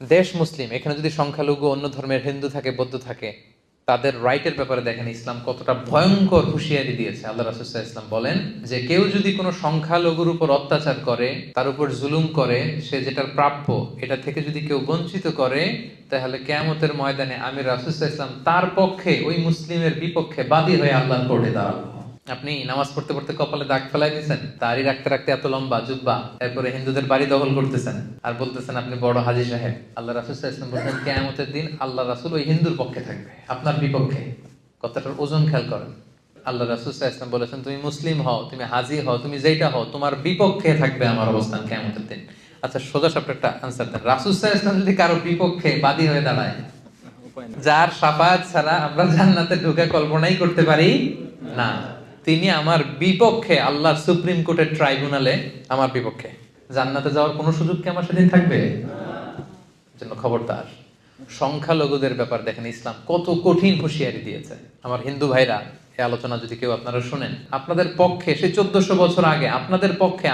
দেশ মুসলিম, এখানে যদি সংখ্যালঘু, অন্য ধর্মের হিন্দু থাকে, বৌদ্ধ থাকে, তাদের রাইটের ব্যাপারে দেখেন, ইসলাম কতটা ভয়ঙ্কর হুঁশিয়ারি দিয়েছে। আল্লাহ রাসুল্লাহ ইসলাম বলেন যে, কেউ যদি কোনো সংখ্যালঘুর উপর অত্যাচার করে, তার উপর জুলুম করে, সে যেটার প্রাপ্য, এটা থেকে যদি কেউ বঞ্চিত করে, তাহলে কেয়ামতের ময়দানে আমি রাসুল্লাহ ইসলাম তার পক্ষে, ওই মুসলিমের বিপক্ষে বাদী হয়ে আল্লাহর কোর্টে দাঁড়াবো। আপনি নামাজ পড়তে পড়তে কপালে দাগ ফেলাই দিয়েছেন দাড়ি রাখতে রাখতে এত লম্বা জুব্বা এরপরে হিন্দুদের বাড়ি দখল করতেছেন আর বলতেছেন আপনি বড় হাজি সাহেব। আল্লাহ রাসুল ইসলাম বলছেন কেয়ামতের দিন আল্লাহ রাসুল ওই হিন্দুর পক্ষে থাকবে আপনার বিপক্ষে। কথাটার ওজন খেয়াল করেন। আল্লাহ রাসুল ইসলাম বলেছেন তুমি মুসলিম হও তুমি হাজি হও তুমি যেটা হও তোমার বিপক্ষে থাকবে আমার অবস্থান কেয়ামতের দিন। আচ্ছা সোজা একটা আনসার দেন। রাসুল ইসলাম যদি কারও বিপক্ষে বাদী হয়ে দাঁড়ায় যার সাফাত ছাড়া আমরা জান্নাতে ঢুকে কল্পনাই করতে পারি না। তিনি আমার বিপক্ষে আল্লাহর সুপ্রিম কোর্টের ট্রাইব্যুনালে আমার বিপক্ষে। জান্নাতে যাওয়ার কোনো সুযোগ কি আমার সেদিন থাকবে? জন্য খবরদার। সংখ্যালঘুদের ব্যাপার দেখেন, ইসলাম কত কঠিন হুঁশিয়ারি দিয়েছে। আমার হিন্দু ভাইরা, এই আলোচনা যদি কেউ আপনারা শুনেন, আপনাদের পক্ষে সে চোদ্দশো বছর আগে আপনাদের পক্ষে